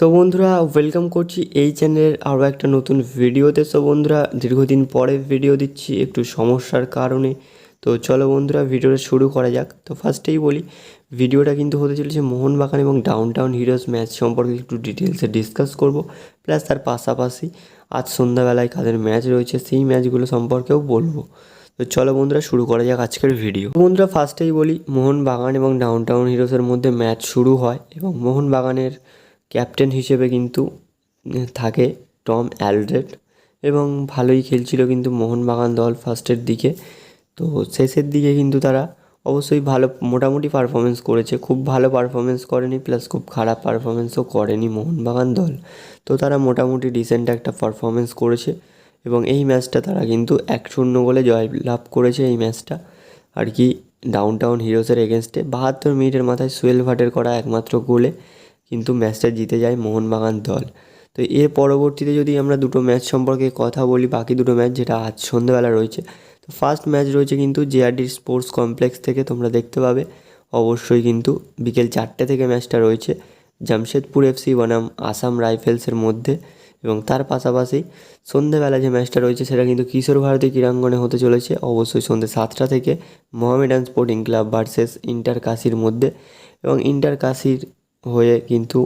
তো বন্ধুরা ওয়েলকাম করছি এই চ্যানেলের আরও একটা নতুন ভিডিওতে সো বন্ধুরা, দীর্ঘদিন পরে ভিডিও দিচ্ছি একটু সমস্যার কারণে। তো চলো বন্ধুরা ভিডিওটা শুরু করা যাক। তো ফার্স্টেই বলি ভিডিওটা কিন্তু হতে চলেছে মোহনবাগান এবং ডাউন টাউন হিরোজ ম্যাচ সম্পর্কে একটু ডিটেলসে ডিসকাস করব। প্লাস তার পাশাপাশি আজ সন্ধ্যাবেলায় কাদের ম্যাচ রয়েছে, সেই ম্যাচগুলো সম্পর্কেও বলব। তো চলো বন্ধুরা, শুরু করা যাক আজকের ভিডিও বন্ধুরা ফার্স্টেই বলি, মোহনবাগান এবং ডাউন টাউন হিরোসের মধ্যে ম্যাচ শুরু হয় এবং মোহনবাগানের ক্যাপ্টেন হিসেবে কিন্তু থাকে টম অ্যালড্রেড এবং ভালোই খেলছিল কিন্তু মোহনবাগান দল ফার্স্টের দিকে। তো শেষের দিকে কিন্তু তারা অবশ্যই ভালো, মোটামুটি পারফরমেন্স করেছে। খুব ভালো পারফরমেন্স করেনি প্লাস খুব খারাপ পারফরমেন্সও করেনি মোহনবাগান দল। তো তারা মোটামুটি ডিসেন্ট একটা পারফরমেন্স করেছে এবং এই ম্যাচটা তারা কিন্তু এক শূন্য গোলে জয় লাভ করেছে এই ম্যাচটা। আর কি ডাউন টাউন হিরোসের এগেনস্টে বাহাত্তর মিনিটের মাথায় সুয়েল ভাটের করা একমাত্র গোলে। কিন্তু ম্যাচটা জিতে যায় মোহনবাগান দল। তো এর পরবর্তীতে যদি আমরা দুটো ম্যাচ সম্পর্কে কথা বলি, বাকি দুটো ম্যাচ যেটা আজ সন্ধ্যেবেলা রয়েছে, তো ফার্স্ট ম্যাচ রয়েছে কিন্তু জেআরডি স্পোর্টস কমপ্লেক্স থেকে তোমরা দেখতে পাবে। অবশ্যই কিন্তু বিকেল চারটে থেকে ম্যাচটা রয়েছে জামশেদপুর এফসি বনাম আসাম রাইফেলসের মধ্যে এবং তার পাশাপাশি সন্ধেবেলা যে ম্যাচটা রয়েছে সেটা কিন্তু কিশোর ভারতী ক্রীড়াঙ্গনে হতে চলেছে। অবশ্যই সন্ধ্যে সাতটা থেকে Mohammedan Sporting Club versus Inter কাশির মধ্যে এবং ইন্টার কাশির হয়ে কিন্তু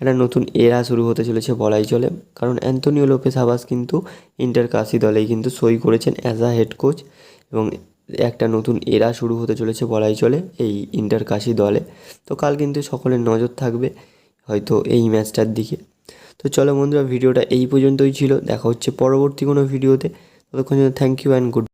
একটা নতুন এরা শুরু হতে চলেছে বলাই চলে। কারণ অ্যান্থনিও লোপেস হাবাস কিন্তু ইন্টার কাশি দলেই কিন্তু সই করেছেন অ্যাজ আ হেড কোচ এবং একটা নতুন এরা শুরু হতে চলেছে বলাই চলে এই ইন্টার কাশি দলে। তো কাল কিন্তু সকলের নজর থাকবে হয়তো এই ম্যাচটার দিকে। তো চলো বন্ধুরা, ভিডিওটা এই পর্যন্তই ছিল। দেখা হচ্ছে পরবর্তী কোনো ভিডিওতে। ততক্ষণ জন্য থ্যাংক ইউ অ্যান্ড গুড